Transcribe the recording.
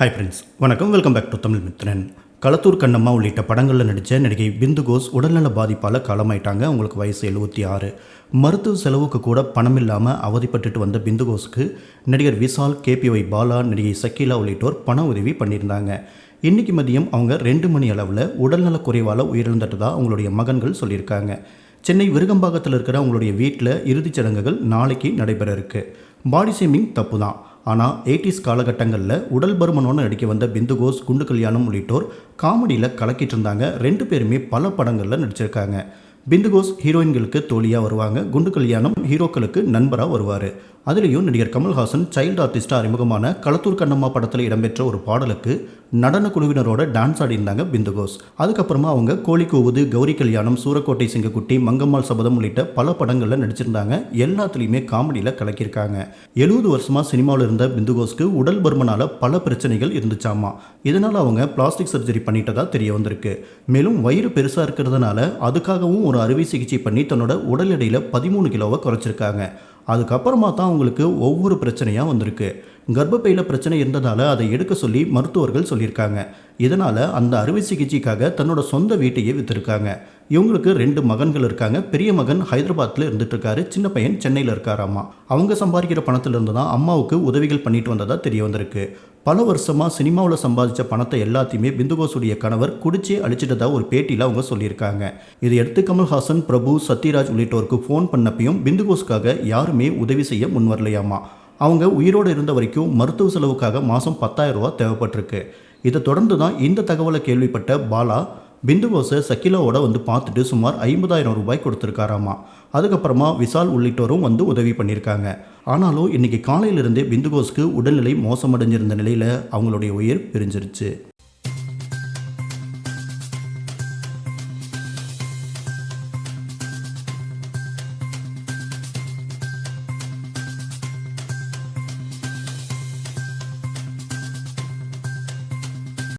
Hi friends வணக்கம். Welcome back to Tamil Mithran Kalathur Kannamma உள்ளிட்ட படங்களில் நடித்த நடிகை பிந்து கோஸ் உடல்நல பாதிப்பால் காலமாயிட்டாங்க. அவங்களுக்கு வயசு எழுபத்தி ஆறு மருத்துவ செலவுக்கு கூட பணம் இல்லாமல் அவதிப்பட்டுட்டு வந்த பிந்து கோஸுக்கு நடிகர் விஷால் கேபிஒய் பாலா நடிகை சக்கீலா உள்ளிட்டோர் பண உதவி பண்ணியிருந்தாங்க. இன்றைக்கு மதியம் அவங்க ரெண்டு மணி அளவில் உடல்நலக் குறைவால் உயிரிழந்துட்டதாக அவங்களுடைய மகன்கள் சொல்லியிருக்காங்க. சென்னை விருகம்பாக்கத்தில் இருக்கிற அவங்களுடைய வீட்டில் இறுதிச் சடங்குகள் நாளைக்கு நடைபெற இருக்கு. பாடி ஷேமிங் தப்பு தான் ஆனால் எயிட்டிஸ் காலகட்டங்களில் உடல் பருமனோடு நடிக்க வந்த பிந்து கோஸ் குண்டு கல்யாணம் உள்ளிட்டோர் காமெடியில் கலக்கிட்டு இருந்தாங்க. ரெண்டு பேருமே பல படங்களில் நடிச்சிருக்காங்க. பிந்து கோஸ் ஹீரோயின்களுக்கு தோழியாக வருவாங்க. குண்டு கல்யாணம் ஹீரோக்களுக்கு நண்பராக வருவார். அதுலேயும் நடிகர் கமல்ஹாசன் சைல்டு ஆர்டிஸ்டாக அறிமுகமான களத்தூர் கண்ணம்மா படத்தில் இடம்பெற்ற ஒரு பாடலுக்கு நடன குழுவினரோட டான்ஸ் ஆடியிருந்தாங்க பிந்து கோஸ். அதுக்கப்புறமா அவங்க கோழி கூவுது கௌரி கல்யாணம் சூரக்கோட்டை சிங்கக்குட்டி மங்கம்மாள் சபதம் உள்ளிட்ட பல படங்களில் நடிச்சிருந்தாங்க. எல்லாத்துலேயுமே காமெடியில் கலக்கியிருக்காங்க. எழுபது வருஷமாக சினிமாவில் இருந்த பிந்து கோஸ்க்கு உடல் பருமனால் பல பிரச்சனைகள் இருந்துச்சாமா. இதனால் அவங்க பிளாஸ்டிக் சர்ஜரி பண்ணிட்டதா தெரிய வந்திருக்கு. மேலும் வயிறு பெருசாக இருக்கிறதுனால அதுக்காகவும் ஒரு அறுவை சிகிச்சை பண்ணி தன்னோட உடல் எடையில் பதிமூணு கிலோவை குறைச்சிருக்காங்க. அதுக்கப்புறமா தான் அவங்களுக்கு ஒவ்வொரு பிரச்சனையாக வந்திருக்கு. கர்ப்பப்பையில் பிரச்சனை இருந்ததால் அதை எடுக்க சொல்லி மருத்துவர்கள் சொல்லியிருக்காங்க. இதனால் அந்த அறுவை சிகிச்சைக்காக தன்னோட சொந்த வீட்டையே விற்றுருக்காங்க இவங்களுக்கு ரெண்டு மகன்கள் இருக்காங்க. பெரிய மகன் ஹைதராபாத்தில் இருந்துட்டுருக்காரு. சின்ன பையன் சென்னையில் இருக்காராமா அவங்க சம்பாதிக்கிற பணத்திலிருந்து தான் அம்மாவுக்கு உதவிகள் பண்ணிட்டு வந்ததாக தெரிய வந்திருக்கு. பல வருஷமாக சினிமாவில் சம்பாதிச்ச பணத்தை எல்லாத்தையுமே பிந்துகோசுடைய கணவர் குடிச்சே அழிச்சிட்டதாக ஒரு பேட்டியில் அவங்க சொல்லியிருக்காங்க. இதை எடுத்து கமல்ஹாசன் பிரபு சத்யராஜ் உள்ளிட்டோருக்கு ஃபோன் பண்ணப்பையும் பிந்துகோஸுக்காக யாருமே உதவி செய்ய முன்வரலையாமா. அவங்க உயிரோடு இருந்த வரைக்கும் மருத்துவ செலவுக்காக மாதம் பத்தாயிரம் ரூபா தேவைப்பட்டிருக்கு. இதை தொடர்ந்து தான் இந்த தகவலை கேள்விப்பட்ட பாலா பிந்துகோஸை சக்கிலாவோட வந்து பார்த்துட்டு சுமார் ஐம்பதாயிரம் ரூபாய் கொடுத்துருக்காராமா. அதுக்கப்புறமா விசால் உள்ளிட்டோரும் வந்து உதவி பண்ணியிருக்காங்க. ஆனாலும் இன்றைக்கி காலையிலிருந்தே பிந்துகோஸ்க்கு உடல்நிலை மோசமடைஞ்சிருந்த நிலையில் அவங்களுடைய உயிர் பிரிஞ்சிருச்சு.